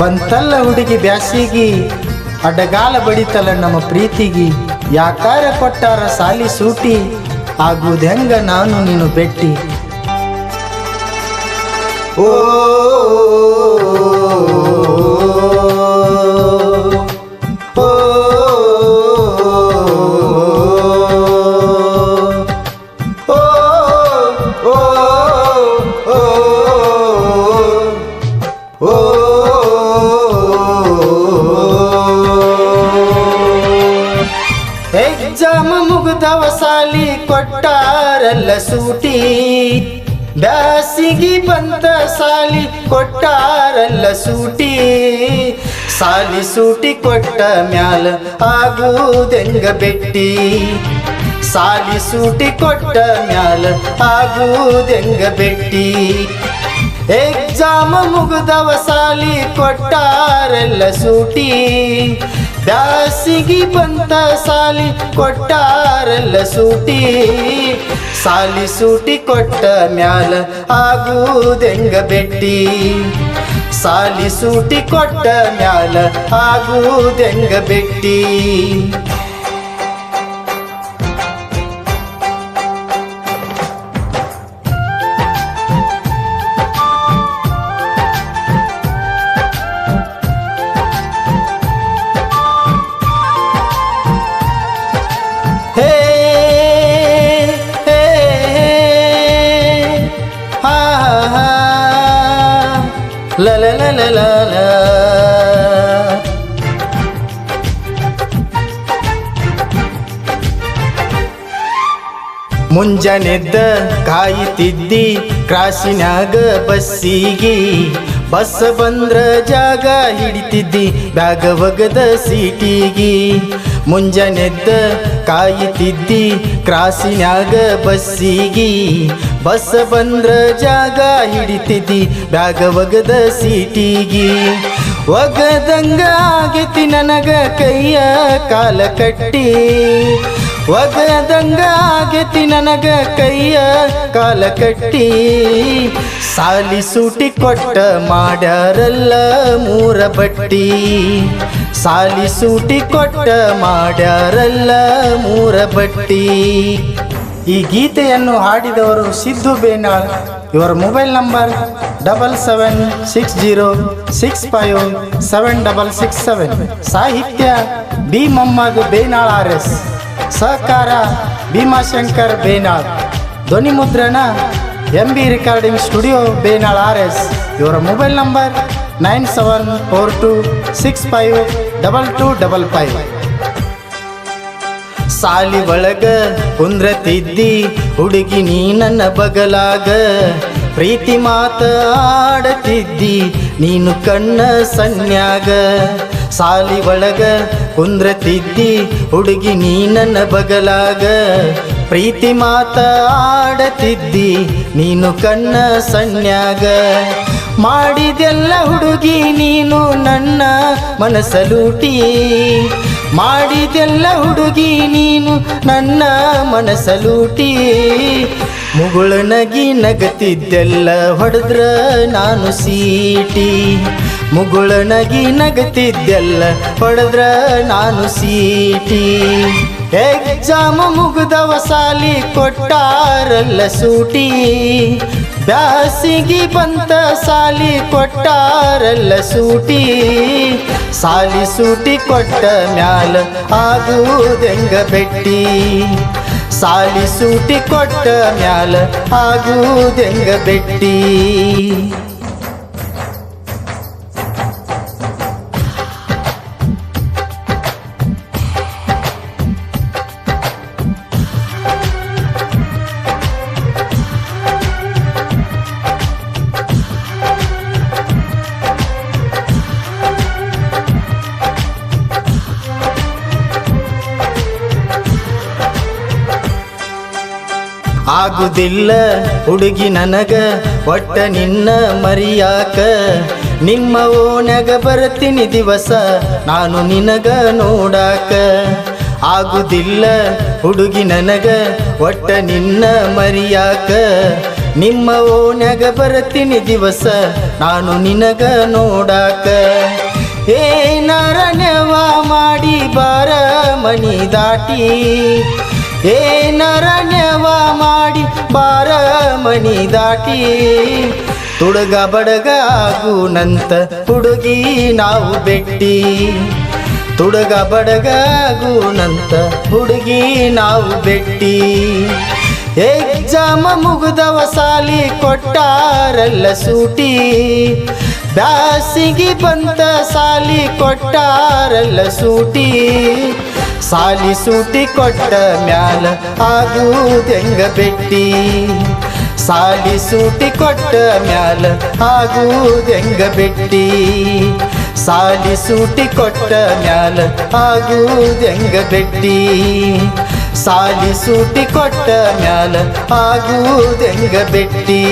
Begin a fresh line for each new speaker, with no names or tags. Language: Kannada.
ಬಂತಲ್ಲ ಹುಡುಗಿ ಬ್ಯಾಸಿಗಿ, ಅಡಗಾಲ ಬಡಿತಲ್ಲ ನಮ್ಮ ಪ್ರೀತಿಗಿ, ಯಾಕಾರ ಕೊಟ್ಟಾರ ಸಾಲಿ ಸೂಟಿ ಆಗುವುದು ಹೆಂಗ ನಾನು ನೀನು ಬೆಟ್ಟಿ. ಓ ಎಕ್ಸಾಮ್ ಮುಗಿದವ ಸಾಲಿ ಕೊಟ್ಟಾರಲ್ಲ ಸೂಟಿ. ಬ್ಯಾಸಿಗಿ ಬಂತ ಸಾಲಿ ಕೊಟ್ಟಾರಲ್ಲ ಸೂಟಿ. ಸಾಲಿ ಸೂಟಿ ಕೊಟ್ಟ ಮ್ಯಾಲ ಆಗುವುದೆಂಗ ಬೆಟ್ಟಿ. ಸಾಲಿ ಸೂಟಿ ಕೊಟ್ಟ ಮ್ಯಾಲ ಆಗುವುದೆಂಗ ಬೆಟ್ಟಿ. ಎಕ್ಸಾಮ್ ಮುಗಿದವ ಸಾಲಿ ಕೊಟ್ಟಾರಲ್ಲ ಸೂಟಿ. ಬ್ಯಾಸಿಗಿ ಬಂತ ಸಾಲಿ ಕೊಟ್ಟಾರಲ್ಲ ಸೂಟಿ. ಸಾಲಿ ಸೂಟಿ ಕೊಟ್ಟ ಮ್ಯಾಲ ಆಗುವುದೆಂಗ ಬೆಟ್ಟಿ. ಸಾಲಿ ಸೂಟಿ ಕೊಟ್ಟ ಮ್ಯಾಲ ಆಗುವುದೆಂಗ ಬೆಟ್ಟಿ. ಹಾ la ಲ ಲ ಲ ಲ. ಮುಂಜಾನೆದ್ದ ಕಾಯಿತಿದ್ದಿ ಕ್ರಾಸಿನಾಗ ಬಸ್ಸಿಗಿ. ಬಸ್ ಬಂದ್ರ ಜಾಗ ಹಿಡಿತಿದ್ದಿ ಬ್ಯಾಗ ಒಗದ ಸೀಟಿಗಿ. ಮುಂಜಾನೆದ್ದ ತಿದ್ದಿ ಕ್ರಾಸಿನಾಗ ಬಸ್ಸಿಗಿ. ಬಸ್ ಬಂದ್ರ ಜಾಗ ಹಿಡಿತಿದ್ದಿ, ಬ್ಯಾಗ ಒಗದ ಸೀಟಿಗಿ. ಒಗದಂಗ ಆಗೈತಿ ನನಗ ಕೈಯ ಕಾಲ ಕಟ್ಟಿ. ಒಗದಂಗ ಆಗೈತಿ ನನಗ ಕೈಯ ಕಾಲ ಕಟ್ಟಿ. ಸಾಲಿ ಸೂಟಿ ಕೊಟ್ಟ ಮಾಡ್ಯಾರಲ್ಲ ಮೂರ ಬಟ್ಟಿ. ಸಾಲಿ ಸೂಟಿ ಕೊಟ್ಟ ಮಾಡ್ಯಾರಲ್ಲ ಮೂರ ಬಟ್ಟಿ. ಈ ಗೀತೆಯನ್ನು ಹಾಡಿದವರು ಸಿದ್ದು ಬೇನಾಳ್. ಇವರ mobile number double seven six zero six five seven double six seven. ಸಾಹಿತ್ಯ B Mohammed Benal R S. ಸಹಕಾರ ಭೀಮಾಶಂಕರ್ ಬೇನಾಳ್. ಧ್ವನಿ ಮುದ್ರಣ M B recording studio Benal R S. ಇವರ mobile number nine seven four two six five double two double five. ಸಾಲಿ ಒಳಗ ಕುಂದ್ರತಿದ್ದಿ ಹುಡುಗಿ ನೀ ನನ್ನ ಬಗಲಾಗ. ಪ್ರೀತಿ ಮಾತ ಆಡತಿದ್ದಿ ನೀನು ಕಣ್ಣ ಸನ್ಯಾಗ. ಸಾಲಿ ಒಳಗ ಕುಂದ್ರತಿದ್ದಿ ಹುಡುಗಿ ನೀ ನನ್ನ ಬಗಲಾಗ. ಪ್ರೀತಿ ಮಾತ ಆಡತಿದ್ದಿ ನೀನು ಕಣ್ಣ ಸನ್ಯಾಗ. ಮಾಡಿದೆಲ್ಲ ಹುಡುಗಿ ನೀನು ನನ್ನ ಮನಸಲೂಟಿ ಮಾಡಿದೆಲ್ಲ ಹುಡುಗಿ ನೀನು ನನ್ನ ಮನಸಲೂಟಿ. ಮುಗುಳ ನಗಿ ನಗತಿದ್ದೆಲ್ಲ ಹೊಡೆದ್ರ ನಾನು ಸೀಟಿ. ಮುಗುಳ ನಗಿ ನಗತಿದ್ದೆಲ್ಲ ಹೊಡೆದ್ರ ನಾನು ಸೀಟಿ. ಎಕ್ಸಾಮ್ ಮುಗಿದವ ಸಾಲಿ ಕೊಟ್ಟಾರಲ್ಲ ಸೂಟಿ. ಬ್ಯಾಸಿಗಿ ಬಂತ ಸಾಲಿ ಕೊಟ್ಟಾರಲ್ಲ ಸೂಟಿ. ಸಾಲಿ ಸೂಟಿ ಕೊಟ್ಟ ಮ್ಯಾಲ ಆಗುವುದೆಂಗ ಬೆಟ್ಟಿ. ಸಾಲಿ ಸೂಟಿ ಕೊಟ್ಟ ಮ್ಯಾಲ ಆಗುವುದೆಂಗ ಬೆಟ್ಟಿ. ಆಗುದಿಲ್ಲ. ಹುಡುಗಿ ನನಗ ಒಟ್ಟ ನಿನ್ನ ಮರಿಯಾಕ. ನಿಮ್ಮ ಓನ್ಯಾಗ ಬರ್ತೀನಿ ದಿವಸ, ನಾನು ನಿನಗ ನೋಡಾಕ. ಆಗುದಿಲ್ಲ. ಹುಡುಗಿ ನನಗ ಒಟ್ಟ ನಿನ್ನ ಮರಿಯಾಕ. ನಿಮ್ಮ ಓನ್ಯಾಗ ಬರ್ತೀನಿ ದಿವಸ, ನಾನು ನಿನಗ ನೋಡಾಕ. ಏನಾರನವ ಮಾಡಿ ಬಾರ ಮನಿ ದಾಟಿ. ಏನರ ನೆವ ಮಾಡಿ ಪಾರ ಮನಿ ದಾಟಿ. ತುಡುಗ ಬಡಗ ಹುಡುಗಿ ನಾವು ಬೆಟ್ಟಿ. ತುಡುಗ ಬಡಗ ಹುಡುಗಿ ನಾವು ಬೆಟ್ಟಿ. ಎಕ್ಸಾಮ ಮುಗಿದವ ಸಾಲಿ ಕೊಟ್ಟಾರಲ್ಲ ಸೂಟಿ. ಬ್ಯಾಸಿಗೆ ಬಂತ ಸಾಲಿ ಕೊಟ್ಟಾರಲ್ಲ ಸೂಟಿ. ಸಾಲಿ ಸೂಟಿ ಕೊಟ್ಟ ಮ್ಯಾಲ ಆಗುದೆಂಗ ಬೆಟ್ಟಿ? ಸಾಲಿ ಸೂಟಿ ಕೊಟ್ಟ ಮ್ಯಾಲ ಆಗುದೆಂಗ ಬೆಟ್ಟಿ? ಸಾಲಿ ಸೂಟಿ ಕೊಟ್ಟ ಮ್ಯಾಲ ಆಗುದೆಂಗ ಬೆಟ್ಟಿ? ಸಾಲಿ ಸೂಟಿ ಕೊಟ್ಟ ಮ್ಯಾಲ ಆಗುದೆಂಗ ಬೆಟ್ಟಿ?